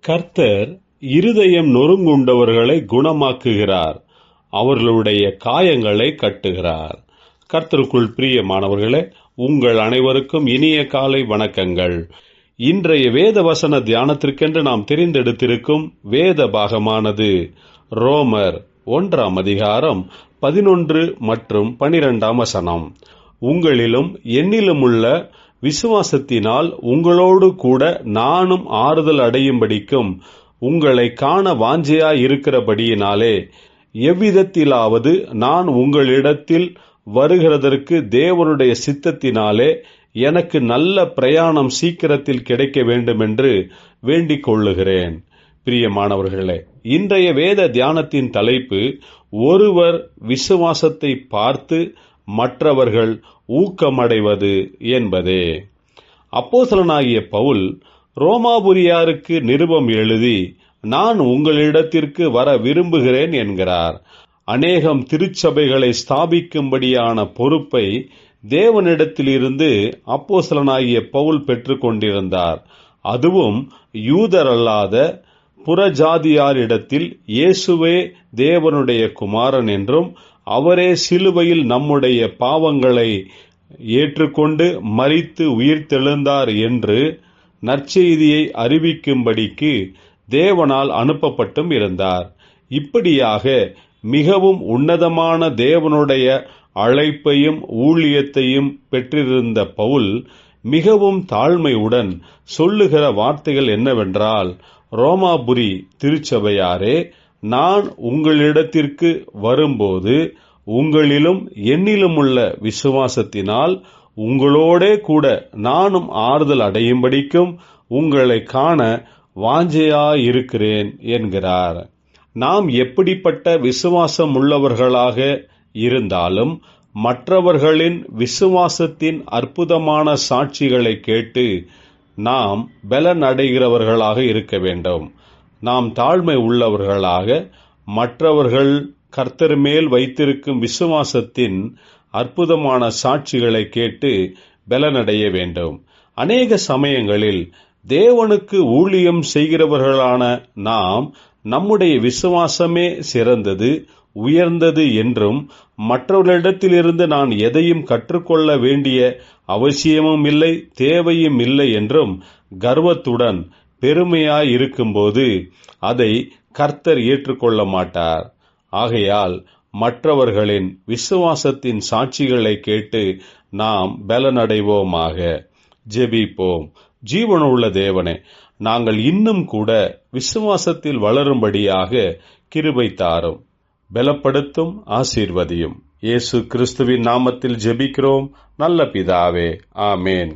கர்த்தர் இருதயம் நொறுங்குண்டவர்களை குணமாக்குகிறார். அவர்களுடைய காயங்களை கட்டுகிறார். கர்த்தருக்குள் பிரியமானவர்களே உங்கள் அனைவருக்கும் இனிய காலை வணக்கங்கள். இன்றைய வேத வசன தியானத்திற்கென்று நாம் தெரிந்தெடுத்திருக்கும் வேத பாகமானது ரோமர் ஒன்றாம் அதிகாரம் பதினொன்று மற்றும் பனிரெண்டாம் வசனம். உங்களிலும் என்னிலுமுள்ள விசுவாசத்தினால் உங்களோடு கூட நானும் ஆறுதல் அடையும்படிக்கும் உங்களை காண வாஞ்சையாயிருக்கிறபடியினாலே எவ்விதத்திலாவது நான் உங்களிடத்தில் வருகிறதற்கு தேவனுடைய சித்தத்தினாலே எனக்கு நல்ல பிரயாணம் சீக்கிரத்தில் கிடைக்க வேண்டுமென்று வேண்டிக் கொள்ளுகிறேன். பிரியமானவர்களே இன்றைய வேத தியானத்தின் தலைப்பு ஒருவர் விசுவாசத்தை பார்த்து மற்றவர்கள் ஊக்கமடைவது என்பதே. அப்போசலனாகிய பவுல் ரோமாபுரியாருக்கு நிருபம் எழுதி நான் உங்களிடத்திற்கு வர விரும்புகிறேன் என்கிறார். அநேகம் திருச்சபைகளை ஸ்தாபிக்கும்படியான பொறுப்பை தேவனிடத்திலிருந்து அப்போசலனாகிய பவுல் பெற்றுக்கொண்டிருந்தார். அதுவும் யூதரல்லாத புறஜாதியாரிடத்தில் இயேசுவே தேவனுடைய குமாரன் என்றும் அவரே சிலுவையில் நம்முடைய பாவங்களை ஏற்றுக்கொண்டு மறித்து உயிர்த்தெழுந்தார் என்று நற்செய்தியை அறிவிக்கும்படிக்கு தேவனால் அனுப்பப்பட்டும் இருந்தார். இப்படியாக மிகவும் உன்னதமான தேவனுடைய அழைப்பையும் ஊழியத்தையும் பெற்றிருந்த பவுல் மிகவும் தாழ்மையுடன் சொல்லுகிற வார்த்தைகள் என்னவென்றால் ரோமாபுரி திருச்சபையாரே நான் உங்களிடத்திற்கு வரும்போது உங்களிலும் என்னிலும் உள்ள விசுவாசத்தினால் உங்களோடே கூட நானும் ஆறுதல் அடையும்படிக்கும் உங்களை காண வாஞ்சையாயிருக்கிறேன் என்கிறார். நாம் எப்படிப்பட்ட விசுவாசம் உள்ளவர்களாக இருந்தாலும் மற்றவர்களின் விசுவாசத்தின் அற்புதமான சாட்சிகளை கேட்டு நாம் பலன் அடைகிறவர்களாக இருக்க வேண்டும். நாம் தாழ்மை உள்ளவர்களாக மற்றவர்கள் கர்த்தர் மேல் வைத்திருக்கும் விசுவாசத்தின் அற்புதமான சாட்சிகளை கேட்டு பலனடைய வேண்டும். அநேக சமயங்களில் தேவனுக்கு ஊழியம் செய்கிறவர்களான நாம் நம்முடைய விசுவாசமே சிறந்தது உயர்ந்தது என்றும் மற்றவர்களிடத்திலிருந்து நான் எதையும் கற்றுக்கொள்ள வேண்டிய அவசியமும் இல்லை தேவையும் இல்லை என்றும் கர்வத்துடன் பெருமையாய் இருக்கும்போது அதை கர்த்தர் ஏற்றுக்கொள்ள மாட்டார் ஆகையால் மற்றவர்களின் விசுவாசத்தின் சாட்சிகளை கேட்டு நாம் பலனடைவோமாக. ஜெபிப்போம். ஜீவனுள்ள தேவனே நாங்கள் இன்னும் கூட விசுவாசத்தில் வளரும்படியாக கிருபை தாரும். பலப்படுத்தும் ஆசீர்வதியும். இயேசு கிறிஸ்துவின் நாமத்தில் ஜெபிக்கிறோம். நல்ல பிதாவே ஆமேன்.